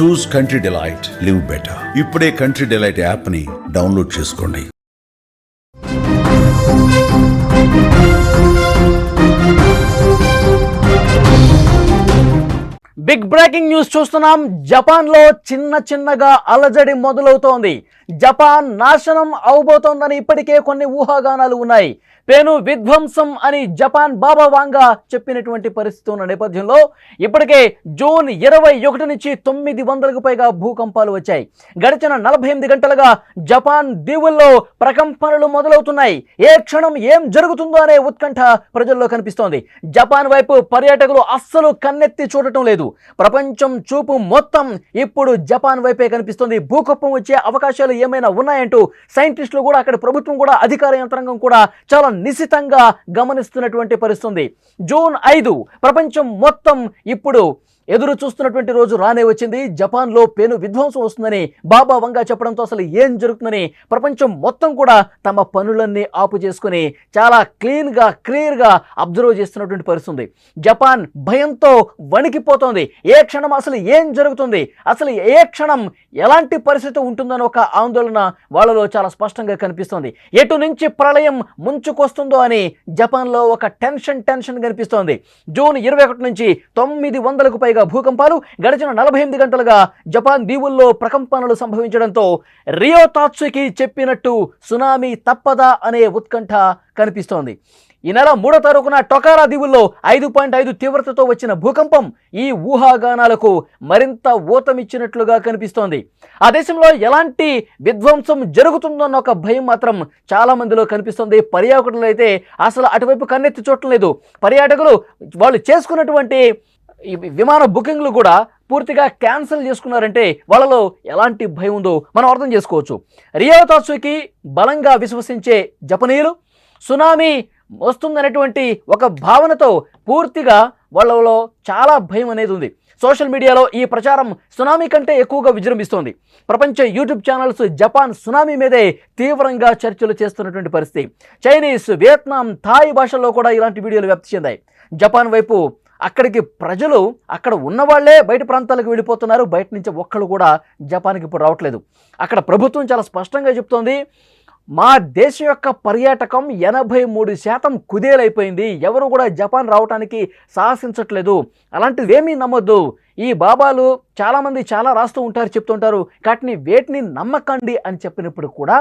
Choose country delight live better ఇప్పుడే country delight యాప్ని download చేసుకోండి. బిగ్ బ్రేకింగ్ న్యూస్ చూస్తున్నాం. జపాన్లో చిన్న చిన్నగా అలజడి మొదలవుతోంది. జపాన్ నాశనం అవబోతోందని ఇప్పటికే కొన్ని ఊహాగానాలు ఉన్నాయి. పేను విధ్వంసం అని జపాన్ బాబా వాంగా చెప్పినటువంటి పరిస్థితి ఉన్న నేపథ్యంలో ఇప్పటికే జూన్ ఇరవై ఒకటి నుంచి తొమ్మిది వందలకు పైగా భూకంపాలు వచ్చాయి. గడిచిన నలభై ఎనిమిది గంటలుగా జపాన్ దీవుల్లో ప్రకంపనలు మొదలవుతున్నాయి. ఏ క్షణం ఏం జరుగుతుందో అనే ఉత్కంఠ ప్రజల్లో కనిపిస్తోంది. జపాన్ వైపు పర్యాటకులు అస్సలు కన్నెత్తి చూడటం లేదు. ప్రపంచం చూపు మొత్తం ఇప్పుడు జపాన్ వైపే కనిపిస్తుంది. భూకంపం వచ్చే అవకాశాలు ఏమైనా ఉన్నాయంటూ సైంటిస్టులు కూడా అక్కడ ప్రభుత్వం కూడా అధికార యంత్రాంగం కూడా చాలా నిశితంగా గమనిస్తున్నటువంటి పరిస్థితుంది. జూన్ ఐదు ప్రపంచం మొత్తం ఇప్పుడు ఎదురు చూస్తున్నటువంటి రోజు రానే వచ్చింది. జపాన్లో పెను విధ్వంసం వస్తుందని బాబా వంగా చెప్పడంతో అసలు ఏం జరుగుతుందని ప్రపంచం మొత్తం కూడా తమ పనులన్నీ ఆపు చేసుకుని చాలా క్లీన్గా క్లియర్గా అబ్జర్వ్ చేస్తున్నటువంటి పరిస్థితుంది. జపాన్ భయంతో వణికిపోతోంది. ఏ క్షణం అసలు ఏం జరుగుతుంది? అసలు ఏ క్షణం ఎలాంటి పరిస్థితి ఉంటుందని ఒక ఆందోళన వాళ్ళలో చాలా స్పష్టంగా కనిపిస్తోంది. ఎటు నుంచి ప్రళయం ముంచుకొస్తుందో అని జపాన్లో ఒక టెన్షన్ టెన్షన్ కనిపిస్తోంది. జూన్ ఇరవై ఒకటి నుంచి తొమ్మిది వందలకు పైగా భూకంపాలు గడిచిన నలభై ఎనిమిది గంటలుగా జపాన్ దీవుల్లో ప్రకంపనలు సంభవించడంతో రియో తాత్సుకి చెప్పినట్టు సునామీ తప్పదా అనే ఉత్కంఠ కనిపిస్తోంది. ఈ నెల మూడో తారీఖున టొకారా దీవుల్లో ఐదు పాయింట్ ఐదు తీవ్రతతో వచ్చిన భూకంపం ఈ ఊహాగానాలకు మరింత ఊతమిచ్చినట్లుగా కనిపిస్తోంది. ఆ దేశంలో ఎలాంటి విధ్వంసం జరుగుతుందన్న ఒక భయం మాత్రం చాలా మందిలో కనిపిస్తోంది. పర్యాటకులు అయితే అసలు అటువైపు కన్నెత్తి చూడటం లేదు పర్యాటకులు వాళ్ళు చేసుకున్నటువంటి ఈ విమాన బుకింగ్లు కూడా పూర్తిగా క్యాన్సిల్ చేసుకున్నారంటే వాళ్ళలో ఎలాంటి భయం ఉందో మనం అర్థం చేసుకోవచ్చు. రియో తాత్సుకి బలంగా విశ్వసించే జపనీయులు సునామీ వస్తుందనేటువంటి ఒక భావనతో పూర్తిగా వాళ్ళలో చాలా భయం అనేది ఉంది. సోషల్ మీడియాలో ఈ ప్రచారం సునామీ కంటే ఎక్కువగా విజృంభిస్తోంది. ప్రపంచ యూట్యూబ్ ఛానల్స్ జపాన్ సునామీ మీదే తీవ్రంగా చర్చలు చేస్తున్నటువంటి పరిస్థితి. చైనీస్ వియత్నాం థాయ్ భాషల్లో కూడా ఇలాంటి వీడియోలు వ్యాప్తి చెందాయి. జపాన్ వైపు అక్కడికి ప్రజలు అక్కడ ఉన్నవాళ్ళే బయట ప్రాంతాలకు వెళ్ళిపోతున్నారు. బయట నుంచి ఒక్కళ్ళు కూడా జపాన్కి ఇప్పుడు రావట్లేదు. అక్కడ ప్రభుత్వం చాలా స్పష్టంగా చెప్తోంది మా దేశం యొక్క పర్యాటకం ఎనభై మూడు శాతం కుదేలైపోయింది. ఎవరు కూడా జపాన్ రావడానికి సాహసించట్లేదు. అలాంటివి ఏమీ నమ్మొద్దు. ఈ బాబాలు చాలామంది చాలా రాస్తూ ఉంటారు చెప్తుంటారు. వాటిని వేటిని నమ్మకండి అని చెప్పినప్పుడు కూడా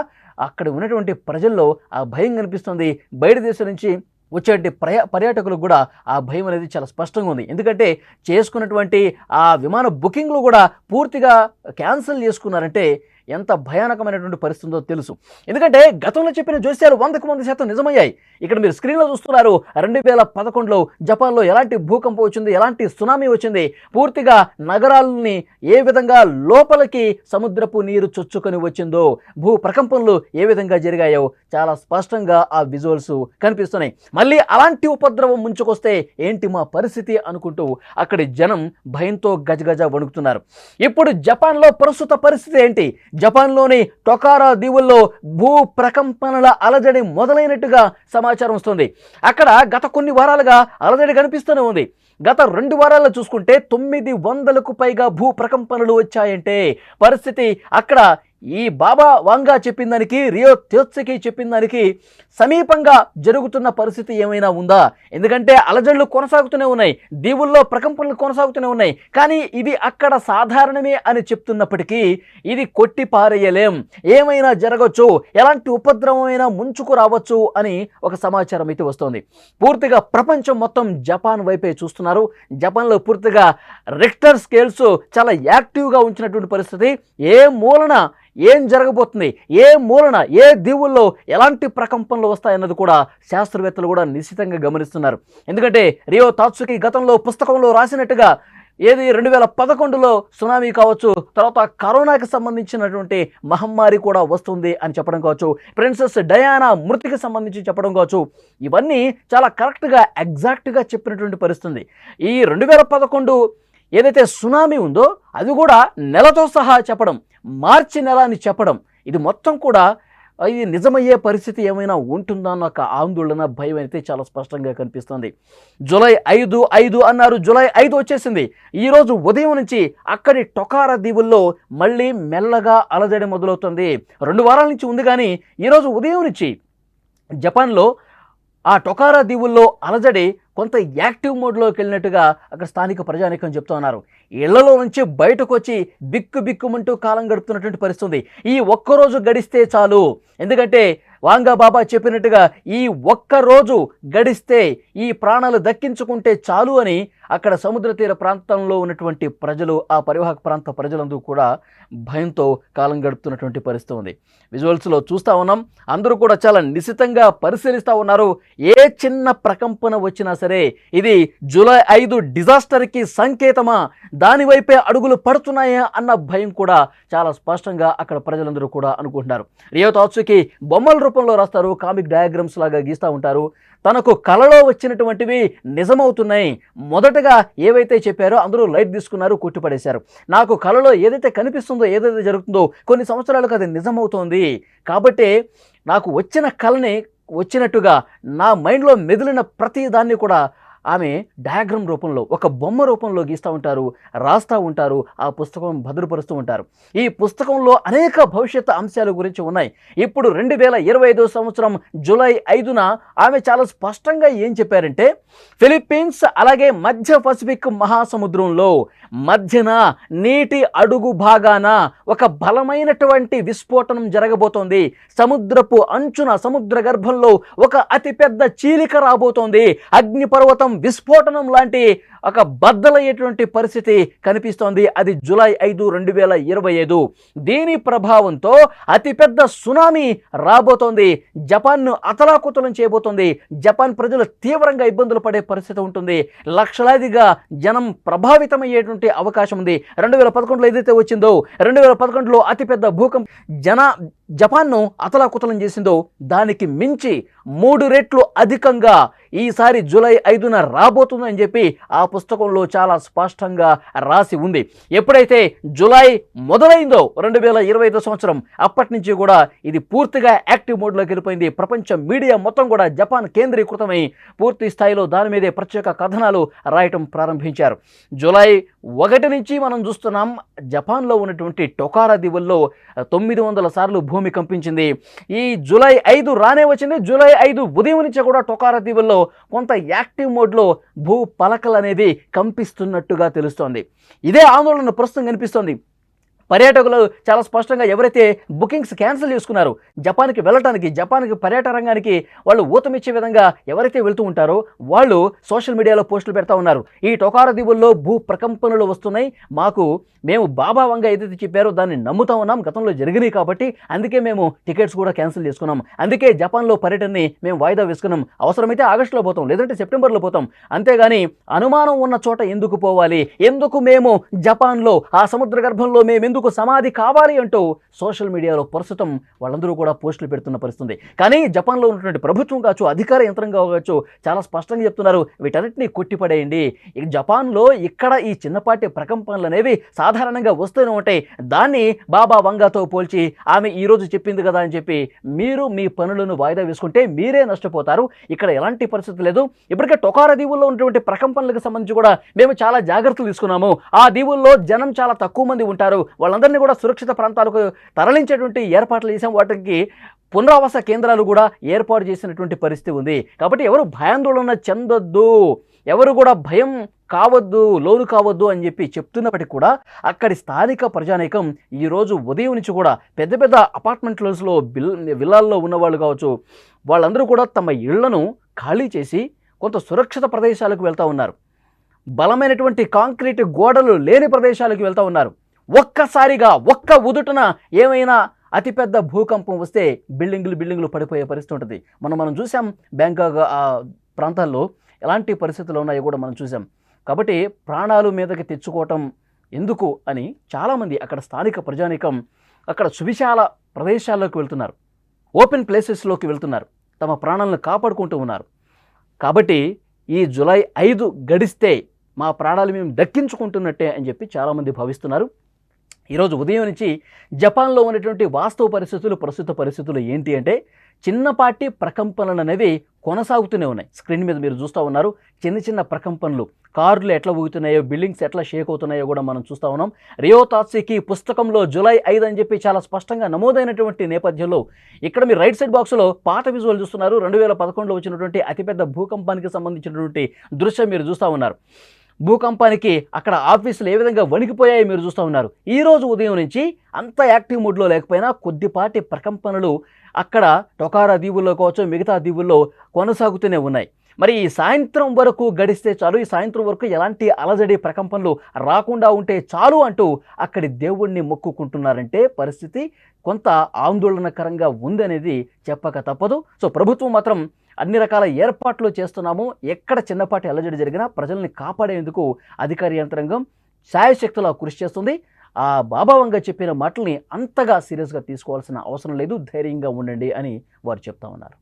అక్కడ ఉన్నటువంటి ప్రజల్లో ఆ భయం కనిపిస్తుంది. బయట దేశం నుంచి వచ్చేటువంటి ప్రయా పర్యాటకులకు కూడా ఆ భయం అనేది చాలా స్పష్టంగా ఉంది. ఎందుకంటే చేసుకున్నటువంటి ఆ విమాన బుకింగ్లు కూడా పూర్తిగా క్యాన్సిల్ చేసుకున్నారంటే ఎంత భయానకమైనటువంటి పరిస్థితి ఉందో తెలుసు. ఎందుకంటే గతంలో చెప్పిన జోస్యాలు వందకు వంద శాతం నిజమయ్యాయి. ఇక్కడ మీరు స్క్రీన్లో చూస్తున్నారు రెండు వేల పదకొండులో జపాన్లో ఎలాంటి భూకంపం వచ్చింది ఎలాంటి సునామీ వచ్చింది పూర్తిగా నగరాలని ఏ విధంగా లోపలికి సముద్రపు నీరు చొచ్చుకొని వచ్చిందో భూ ప్రకంపనలు ఏ విధంగా జరిగాయో చాలా స్పష్టంగా ఆ విజువల్స్ కనిపిస్తున్నాయి. మళ్ళీ అలాంటి ఉపద్రవం ముంచుకొస్తే ఏంటి మా పరిస్థితి అనుకుంటూ అక్కడి జనం భయంతో గజగజ వణుకుతున్నారు. ఇప్పుడు జపాన్లో ప్రస్తుత పరిస్థితి ఏంటి? జపాన్లోని టొకారా దీవుల్లో భూ ప్రకంపనల అలజడి మొదలైనట్టుగా సమాచారం వస్తుంది. అక్కడ గత కొన్ని వారాలుగా అలజడి కనిపిస్తూనే ఉంది. గత రెండు వారాల్లో చూసుకుంటే తొమ్మిది వందలకు పైగా భూ ప్రకంపనలు వచ్చాయంటే పరిస్థితి అక్కడ ఈ బాబా వాంగా చెప్పిన దానికి రియో త్యోత్సకి చెప్పిన దానికి సమీపంగా జరుగుతున్న పరిస్థితి ఏమైనా ఉందా? ఎందుకంటే అలజడులు కొనసాగుతూనే ఉన్నాయి దీవుల్లో ప్రకంపనలు కొనసాగుతూనే ఉన్నాయి. కానీ ఇవి అక్కడ సాధారణమే అని చెప్తున్నప్పటికీ ఇది కొట్టి పారేయలేం. ఏమైనా జరగవచ్చు ఎలాంటి ఉపద్రవమైనా ముంచుకు రావచ్చు అని ఒక సమాచారం అయితే వస్తోంది. పూర్తిగా ప్రపంచం మొత్తం జపాన్ వైపే చూస్తున్నారు. జపాన్లో పూర్తిగా రిక్టర్ స్కేల్స్ చాలా యాక్టివ్గా ఉంచినటువంటి పరిస్థితి. ఏ మూలన ఏం జరగబోతుంది? ఏ మూలన ఏ దీవుల్లో ఎలాంటి ప్రకంపనలు వస్తాయన్నది కూడా శాస్త్రవేత్తలు కూడా నిశ్చితంగా గమనిస్తున్నారు. ఎందుకంటే రియో తాత్సుకి గతంలో పుస్తకంలో రాసినట్టుగా ఏది రెండు వేల పదకొండులో సునామీ కావచ్చు తర్వాత కరోనాకి సంబంధించినటువంటి మహమ్మారి కూడా వస్తుంది అని చెప్పడం కావచ్చు ప్రిన్సెస్ డయానా మృతికి సంబంధించి చెప్పడం కావచ్చు ఇవన్నీ చాలా కరెక్ట్గా ఎగ్జాక్ట్గా చెప్పినటువంటి పరిస్థితుంది. ఈ రెండు వేల పదకొండు ఏదైతే సునామీ ఉందో అది కూడా నెలతో సహా చెప్పడం మార్చి నెల అని చెప్పడం ఇది మొత్తం కూడా ఇది నిజమయ్యే పరిస్థితి ఏమైనా ఉంటుందా అన్న ఒక ఆందోళన భయం అయితే చాలా స్పష్టంగా కనిపిస్తుంది. జూలై ఐదు ఐదు అన్నారు. జూలై ఐదు వచ్చేసింది. ఈరోజు ఉదయం నుంచి అక్కడి టొకారా దీవుల్లో మళ్ళీ మెల్లగా అలజడి మొదలవుతుంది. రెండు వారాల నుంచి ఉంది కానీ ఈరోజు ఉదయం నుంచి జపాన్లో ఆ టొకారా దీవుల్లో అలజడి కొంత యాక్టివ్ మోడ్లోకి వెళ్ళినట్టుగా అక్కడ స్థానిక ప్రజానీకం చెప్తూ ఉన్నారు. ఇళ్ళలో నుంచి బయటకు వచ్చి బిక్కు బిక్కుమంటూ కాలం గడుపుతున్నటువంటి పరిస్థితుంది. ఈ ఒక్కరోజు గడిస్తే చాలు. ఎందుకంటే వాంగా బాబా చెప్పినట్టుగా ఈ ఒక్క రోజు గడిస్తే ఈ ప్రాణాలు దక్కించుకుంటే చాలు అని అక్కడ సముద్ర తీర ప్రాంతంలో ఉన్నటువంటి ప్రజలు ఆ పరివాహక ప్రాంత ప్రజలందరూ కూడా భయంతో కాలం గడుపుతున్నటువంటి పరిస్థితి ఉంది. విజువల్స్లో చూస్తూ ఉన్నాం. అందరూ కూడా చాలా నిశితంగా పరిశీలిస్తూ ఉన్నారు. ఏ చిన్న ప్రకంపన వచ్చినా సరే ఇది జూలై ఐదు డిజాస్టర్కి సంకేతమా? దానివైపే అడుగులు పడుతున్నాయా? అన్న భయం కూడా చాలా స్పష్టంగా అక్కడ ప్రజలందరూ కూడా అనుకుంటున్నారు. రియో తాత్సుకి బొమ్మల రూపంలో రాస్తారు. కామిక్ డయాగ్రామ్స్ లాగా గీస్తూ ఉంటారు. తనకు కలలో వచ్చినటువంటివి నిజమవుతున్నాయి. మొదటగా ఏవైతే చెప్పారో అందరూ లైట్ తీసుకున్నారు కొట్టుపడేశారు. నాకు కలలో ఏదైతే కనిపిస్తుందో ఏదైతే జరుగుతుందో కొన్ని సంవత్సరాలకు అది నిజమవుతోంది. కాబట్టి నాకు వచ్చిన కళని వచ్చినట్టుగా నా మైండ్లో మెదిలిన ప్రతి దాన్ని కూడా ఆమె డయాగ్రామ్ రూపంలో ఒక బొమ్మ రూపంలో గీస్తూ ఉంటారు రాస్తూ ఉంటారు ఆ పుస్తకం భద్రపరుస్తూ ఉంటారు. ఈ పుస్తకంలో అనేక భవిష్యత్ అంశాల గురించి ఉన్నాయి. ఇప్పుడు రెండు వేల ఇరవై ఐదో సంవత్సరం జూలై ఐదున ఆమె చాలా స్పష్టంగా ఏం చెప్పారంటే ఫిలిప్పీన్స్ అలాగే మధ్య పసిఫిక్ మహాసముద్రంలో మధ్యన నీటి అడుగు భాగాన ఒక బలమైనటువంటి విస్ఫోటనం జరగబోతోంది. సముద్రపు అంచున సముద్ర గర్భంలో ఒక అతిపెద్ద చీలిక రాబోతోంది. అగ్నిపర్వతం విస్ఫోటనం లాంటి ఒక బద్దలయ్యేటువంటి పరిస్థితి కనిపిస్తోంది. అది జూలై ఐదు రెండు వేల ఇరవై ఐదు. దీని ప్రభావంతో అతిపెద్ద సునామీ రాబోతోంది. జపాన్ను అతలాకుతలం చేయబోతోంది. జపాన్ ప్రజలు తీవ్రంగా ఇబ్బందులు పడే పరిస్థితి ఉంటుంది. లక్షలాదిగా జనం ప్రభావితమయ్యేటువంటి అవకాశం ఉంది. రెండు వేల పదకొండులో ఏదైతే వచ్చిందో రెండు వేల పదకొండులో అతిపెద్ద భూకంపం జన జపాన్ను అతలాకుతలం చేసిందో దానికి మించి మూడు రెట్లు అధికంగా ఈసారి జూలై ఐదున రాబోతుందని చెప్పి ఆ పుస్తకంలో చాలా స్పష్టంగా రాసి ఉంది. ఎప్పుడైతే జూలై మొదలైందో రెండు వేల ఇరవై ఐదో సంవత్సరం అప్పటి నుంచి కూడా ఇది పూర్తిగా యాక్టివ్ మోడ్లోకి వెళ్ళిపోయింది. ప్రపంచ మీడియా మొత్తం కూడా జపాన్ కేంద్రీకృతమై పూర్తి స్థాయిలో దాని మీదే ప్రత్యేక కథనాలు రాయటం ప్రారంభించారు. జూలై ఒకటి నుంచి మనం చూస్తున్నాం జపాన్లో ఉన్నటువంటి టొకారా దీవుల్లో తొమ్మిది వందల సార్లు భూమి కంపించింది. ఈ జూలై ఐదు రానే వచ్చింది. జూలై ఐదు ఉదయం నుంచి కూడా టొకారా దీవుల్లో కొంత యాక్టివ్ మోడ్లో భూ పలకలు అనేది కంపిస్తున్నట్టుగా తెలుస్తోంది. ఇదే ఆందోళన ప్రస్తుతం కనిపిస్తోంది. పర్యాటకులు చాలా స్పష్టంగా ఎవరైతే బుకింగ్స్ క్యాన్సిల్ చేసుకున్నారో జపాన్కి వెళ్ళటానికి జపాన్కి పర్యాటక రంగానికి వాళ్ళు ఊతమిచ్చే విధంగా ఎవరైతే వెళ్తూ ఉంటారో వాళ్ళు సోషల్ మీడియాలో పోస్టులు పెడతా ఉన్నారు. ఈ టొకారో దీవుల్లో భూ ప్రకంపనలు వస్తున్నాయి. మాకు మేము బాబా వంగ ఏదైతే చెప్పారో దాన్ని నమ్ముతా ఉన్నాం. గతంలో జరిగినాయి కాబట్టి అందుకే మేము టికెట్స్ కూడా క్యాన్సిల్ చేసుకున్నాం. అందుకే జపాన్లో పర్యటనని మేము వాయిదా వేసుకున్నాం. అవసరమైతే ఆగస్టులో పోతాం లేదంటే సెప్టెంబర్లో పోతాం. అంతేగాని అనుమానం ఉన్న చోట ఎందుకు పోవాలి? ఎందుకు మేము జపాన్లో ఆ సముద్ర గర్భంలో మేము ఎందుకు సమాధి కావాలి అంటూ సోషల్ మీడియాలో ప్రస్తుతం వాళ్ళందరూ కూడా పోస్టులు పెడుతున్న పరిస్థితుంది. కానీ జపాన్లో ఉన్నటువంటి ప్రభుత్వం కావచ్చు అధికార యంత్రం కావచ్చు చాలా స్పష్టంగా చెప్తున్నారు వీటన్నిటిని కొట్టిపడేయండి. జపాన్లో ఇక్కడ ఈ చిన్నపాటి ప్రకంపనలు అనేవి సాధారణంగా వస్తూనే ఉంటాయి. దాన్ని బాబా వంగాతో పోల్చి ఆమె ఈరోజు చెప్పింది కదా అని చెప్పి మీరు మీ పనులను వాయిదా వేసుకుంటే మీరే నష్టపోతారు. ఇక్కడ ఎలాంటి పరిస్థితి లేదు. ఇప్పటికే టొకార దీవుల్లో ఉన్నటువంటి ప్రకంపనలకు సంబంధించి కూడా మేము చాలా జాగ్రత్తలు తీసుకున్నాము. ఆ దీవుల్లో జనం చాలా తక్కువ మంది ఉంటారు. వాళ్ళందరినీ కూడా సురక్షిత ప్రాంతాలకు తరలించేటువంటి ఏర్పాట్లు చేసాం వాటికి పునరావాస కేంద్రాలు కూడా ఏర్పాటు చేసినటువంటి పరిస్థితి ఉంది. కాబట్టి ఎవరు భయాందోళన చెందొద్దు. ఎవరు కూడా భయం కావద్దు లోను కావద్దు అని చెప్పి చెప్తున్నప్పటికీ కూడా అక్కడి స్థానిక ప్రజానీకం ఈరోజు ఉదయం నుంచి కూడా పెద్ద పెద్ద అపార్ట్మెంట్స్లో బిల్ విల్లాల్లో ఉన్నవాళ్ళు కావచ్చు వాళ్ళందరూ కూడా తమ ఇళ్ళను ఖాళీ చేసి కొంత సురక్షిత ప్రదేశాలకు వెళ్తూ ఉన్నారు. బలమైనటువంటి కాంక్రీట్ గోడలు లేని ప్రదేశాలకు వెళ్తూ ఉన్నారు. ఒక్కసారిగా ఒక్క ఉదుటున ఏమైనా అతిపెద్ద భూకంపం వస్తే బిల్డింగులు బిల్డింగులు పడిపోయే పరిస్థితి ఉంటుంది. మనం మనం చూసాం బ్యాంకాక్ ప్రాంతాల్లో ఎలాంటి పరిస్థితులు ఉన్నాయో కూడా మనం చూసాం. కాబట్టి ప్రాణాలు మీదకి తెచ్చుకోవటం ఎందుకు అని చాలామంది అక్కడ స్థానిక ప్రజానీకం అక్కడ సువిశాల ప్రదేశాల్లోకి వెళ్తున్నారు. ఓపెన్ ప్లేసెస్లోకి వెళ్తున్నారు. తమ ప్రాణాలను కాపాడుకుంటూ ఉన్నారు. కాబట్టి ఈ జులై ఐదు గడిస్తే మా ప్రాణాలు మేము దక్కించుకుంటున్నట్టే అని చెప్పి చాలామంది భావిస్తున్నారు. ఈరోజు ఉదయం నుంచి జపాన్లో ఉన్నటువంటి వాస్తవ పరిస్థితులు ప్రస్తుత పరిస్థితులు ఏంటి అంటే చిన్నపాటి ప్రకంపనలు అనేవి కొనసాగుతూనే ఉన్నాయి. స్క్రీన్ మీద మీరు చూస్తూ ఉన్నారు చిన్న చిన్న ప్రకంపనలు. కార్లు ఎట్లా ఊగుతున్నాయో బిల్డింగ్స్ ఎట్లా షేక్ అవుతున్నాయో కూడా మనం చూస్తూ ఉన్నాం. రియో తాత్సికి పుస్తకంలో జూలై ఐదు అని చెప్పి చాలా స్పష్టంగా నమోదైనటువంటి నేపథ్యంలో ఇక్కడ మీరు రైట్ సైడ్ బాక్స్లో పాత విజువల్ చూస్తున్నారు. రెండు వేల పదకొండులో వచ్చినటువంటి అతిపెద్ద భూకంపానికి సంబంధించినటువంటి దృశ్యం మీరు చూస్తూ ఉన్నారు. భూకంపానికి అక్కడ ఆఫీసులు ఏ విధంగా వణికిపోయాయి మీరు చూస్తూ ఉన్నారు. ఈరోజు ఉదయం నుంచి అంత యాక్టివ్ మూడ్లో లేకపోయినా కొద్దిపాటి ప్రకంపనలు అక్కడ టొకారా దీవుల్లో కావచ్చు మిగతా దీవుల్లో కొనసాగుతూనే ఉన్నాయి. మరి ఈ సాయంత్రం వరకు గడిస్తే చాలు ఈ సాయంత్రం వరకు ఎలాంటి అలజడి ప్రకంపనలు రాకుండా ఉంటే చాలు అంటూ అక్కడి దేవుణ్ణి మొక్కుకుంటున్నారంటే పరిస్థితి కొంత ఆందోళనకరంగా ఉందనేది చెప్పక తప్పదు. సో ప్రభుత్వం మాత్రం అన్ని రకాల ఏర్పాట్లు చేస్తున్నాము. ఎక్కడ చిన్నపాటి అలజడి జరిగినా ప్రజల్ని కాపాడేందుకు అధికార యంత్రాంగం శాయశక్తులా కృషి చేస్తుంది. ఆ బాబావంగా చెప్పిన మాటల్ని అంతగా సీరియస్గా తీసుకోవాల్సిన అవసరం లేదు. ధైర్యంగా ఉండండి అని వారు చెప్తా ఉన్నారు.